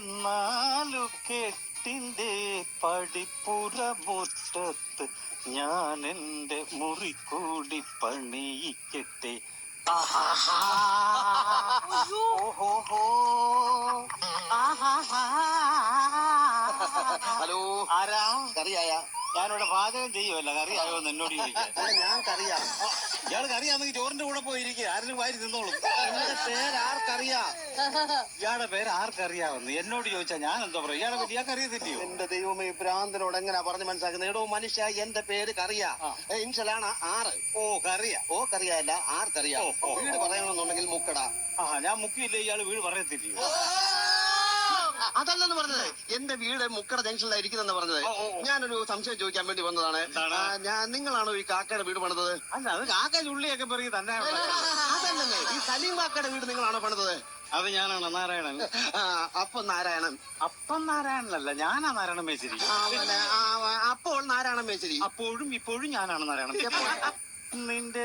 നാലു കെട്ടിന്റെ പടിപ്പുറ മുറ്റത്ത് ഞാൻ എന്റെ മുറി കൂടി പണിയിക്കട്ടെ. ഹലോ. ആരാ? കറിയായ? ഞാനിവിടെ പാചകം ചെയ്യുമല്ല കറി ആയോന്ന് എന്നോട് ചോദിക്കാം അല്ല, ഞാൻ കറിയാ ഇയാൾ കറിയാണെങ്കിൽ ചോറിന്റെ കൂടെ പോയിരിക്കുക. ആരെങ്കിലും വാരി നിന്നോളും എന്റെ പേര് ആർക്കറിയാ? ഇയാളുടെ പേര് ആർക്കറിയാമെന്ന് എന്നോട് ചോദിച്ചാൽ ഞാൻ എന്താ പറയുക ഇയാളെ പറ്റി ഞാൻ അറിയത്തില്ലയോ എന്റെ ദൈവമേ ഈ ഭ്രാന്തനോട് എങ്ങനെ പറഞ്ഞു മനസ്സിലാക്കുന്നത്? എടോ മനുഷ്യ എന്റെ പേര് കറിയാ. ഇൻഷലാണ് ആറ്. ഓ കറിയാ. ഓ കറിയല്ല ആർക്കറിയാ. വീട് പറയണമെന്നുണ്ടെങ്കിൽ മുക്കടാ. ആ ഞാൻ മുക്കിയില്ല? ഇയാൾ വീട് പറയത്തില്ലയോ? അതല്ലെന്ന് പറഞ്ഞത്. എന്റെ വീട് മുക്കട ജംഗ്ഷനിലായിരിക്കുന്നെന്ന് പറഞ്ഞത്. ഞാനൊരു സംശയം ചോദിക്കാൻ വേണ്ടി വന്നതാണ്. ഞാൻ നിങ്ങളാണോ ഈ കാക്കയുടെ വീട് പണിതത്? അല്ല അത് കാക്ക ചുള്ളിയൊക്കെ പറയും തന്നെ അതല്ലേ ഈ സലീം കാക്കയുടെ വീട് നിങ്ങളാണോ പണിതത്? അത് ഞാനാണ് നാരായണൻ. അപ്പം നാരായണൻ. അപ്പം നാരായണനല്ല ഞാനാ നാരായണൻ മേശരി. ആ, അപ്പോൾ നാരായണൻ മേശരി. അപ്പോഴും ഇപ്പോഴും ഞാനാണ് നാരായണൻ നിന്റെ